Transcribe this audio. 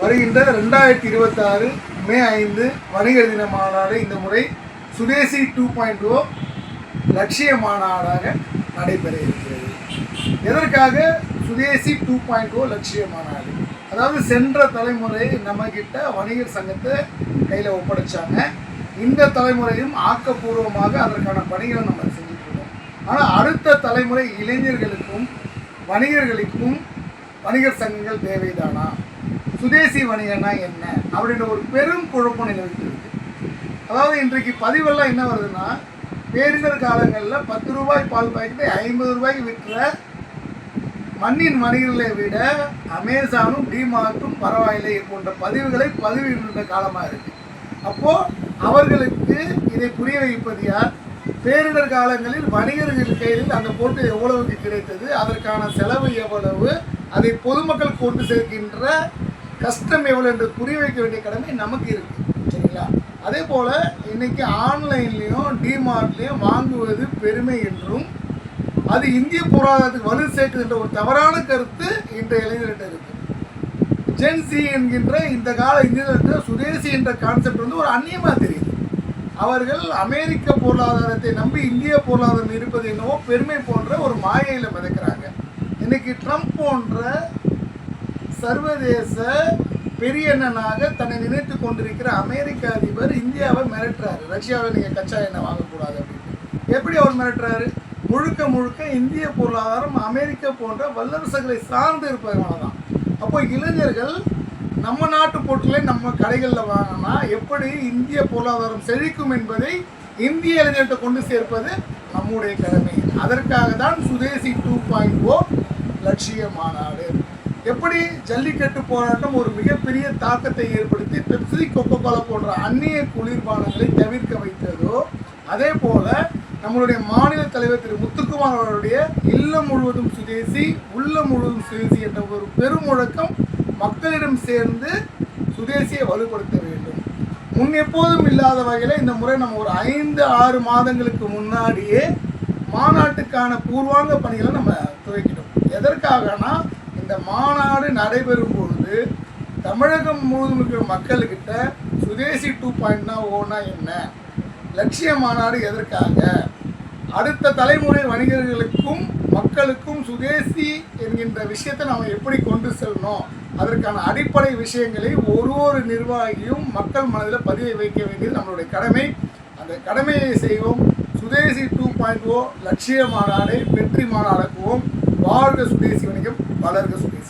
வருகின்ற ரெண்டாயிரத்தி இருபத்தாறு மே ஐந்து வணிகர் தின மாநாடு இந்த முறை சுதேசி டூ பாயிண்ட் ஓ oh லட்சிய மாநாடாக நடைபெற இருக்கிறது. எதற்காக சுதேசி டூ பாயிண்ட் ஓ oh லட்சிய மாநாடு அதாவது சென்ற தலைமுறை நம்மக்கிட்ட வணிகர் சங்கத்தை கையில் ஒப்படைச்சாங்க. இந்த தலைமுறையும் ஆக்கப்பூர்வமாக அதற்கான பணிகளை நம்ம செஞ்சுட்டு ஆனால் அடுத்த தலைமுறை இளைஞர்களுக்கும் வணிகர்களுக்கும் வணிகர் சங்கங்கள் தேவைதானா? சுதேசி வணிகம்னா என்ன? அப்படின்ற ஒரு பெரும் குழப்பம் நிலவிட்டு இருக்கு அதாவது இன்றைக்கு பதிவெல்லாம் என்ன வருதுன்னா பேரிடர் காலங்களில் பத்து ரூபாய் பால் பாக்கெட்டை ஐம்பது ரூபாய்க்கு விற்ற மண்ணின் வணிகர்களை விட அமேசானும் டிமார்ட்டும் பரவாயில்லை போன்ற பதிவுகளை பதிவிடுகின்ற காலமாக இருக்கு. அப்போ அவர்களுக்கு இதை புரிய வைப்பது யார்? பேரிடர் காலங்களில் வணிகர்கள் கையில் அந்த பொருட்கள் எவ்வளவுக்கு கிடைத்தது அதற்கான செலவு எவ்வளவு அதை பொதுமக்கள் கொண்டு சேர்க்கின்ற கஷ்டம் எவ்வளவு என்று புரிய வைக்க வேண்டிய கடமை நமக்கு இருக்கு சரிங்களா? அதே போல இன்னைக்கு ஆன்லைன்லேயும் டிமார்ட்லயும் வாங்குவது பெருமை என்றும் அது இந்திய பொருளாதாரத்துக்கு வலு சேர்க்கு என்ற ஒரு தவறான கருத்து இன்றைய இளைஞர்கிட்ட இருக்கு. ஜென்சி என்கின்ற இந்த கால இந்தியர்கிட்ட சுதேசி என்ற கான்செப்ட் வந்து ஒரு அந்நியமாக தெரியுது. அவர்கள் அமெரிக்க பொருளாதாரத்தை நம்பி இந்திய பொருளாதாரம் இருப்பது என்னவோ பெருமை போன்ற ஒரு மாயையில் மிதக்கிறாங்க. இன்னைக்கு ட்ரம்ப் போன்ற சர்வதேச பெரியண்ணனாக தன்னை நினைத்து கொண்டிருக்கிற அமெரிக்க அதிபர் இந்தியாவை மிரட்டுறாரு. ரஷ்யாவை நீங்கள் கச்சா எண்ணெய் வாங்கக்கூடாது அப்படின்னு. எப்படி அவர் மிரட்டுறாரு? முழுக்க முழுக்க இந்திய பொருளாதாரம் அமெரிக்க போன்ற வல்லரசுகளை சார்ந்து இருப்பதனால தான் அப்போ இளைஞர்கள் நம்ம நாட்டு பொருட்களை நம்ம கடைகளில் வாங்கினா எப்படி இந்திய பொருளாதாரம் செழிக்கும் என்பதை இந்திய இளைஞர்கிட்ட கொண்டு சேர்ப்பது நம்முடைய கடமை. அதற்காக தான் சுதேசி டூ பாயிண்ட் ஓ லட்சிய மாநாடு. எப்படி ஜல்லிக்கட்டு போராட்டம் ஒரு மிகப்பெரிய தாக்கத்தை ஏற்படுத்தி பெப்சி கொக்கோ கோலா போன்ற அந்நிய குளிர்பானங்களை தவிர்க்க வைத்ததோ அதே போல நம்மளுடைய மாநில தலைவர் திரு முத்துக்குமார் அவருடைய இல்லம் முழுவதும் சுதேசி உள்ளம் முழுவதும் சுதேசி என்ற ஒரு பெருமுழக்கம் மக்களிடம் சேர்ந்து சுதேசியை வலுப்படுத்த வேண்டும். முன் எப்போதும் இல்லாத வகையில் இந்த முறை நம்ம ஒரு ஐந்து ஆறு மாதங்களுக்கு முன்னாடியே மாநாட்டுக்கான பூர்வாங்க பணிகளை நம்ம துவக்கிட்டோம். எதற்காகனா இந்த மாநாடு நடைபெறும் பொழுது தமிழகம் முழுவதும் இருக்கிற மக்கள்கிட்ட சுதேசி டூ பாயிண்ட்னா ஓனா என்ன? லட்சிய மாநாடு எதற்காக? அடுத்த தலைமுறை வணிகர்களுக்கும் மக்களுக்கும் சுதேசி என்கின்ற விஷயத்தை நாம் எப்படி கொண்டு செல்லணும்? அதற்கான அடிப்படை விஷயங்களை ஒரு ஒரு நிர்வாகியும் மக்கள் மனதில் பதிய வைக்க வேண்டியது நம்மளுடைய கடமை. அந்த கடமையை செய்வோம். சுதேசி டூ பாயிண்ட் ஓ லட்சிய மாநாடை வெற்றி மாநாடாக்குவோம் வாழ்க சுதேசி வணிகம் வளர்க சுதேசி.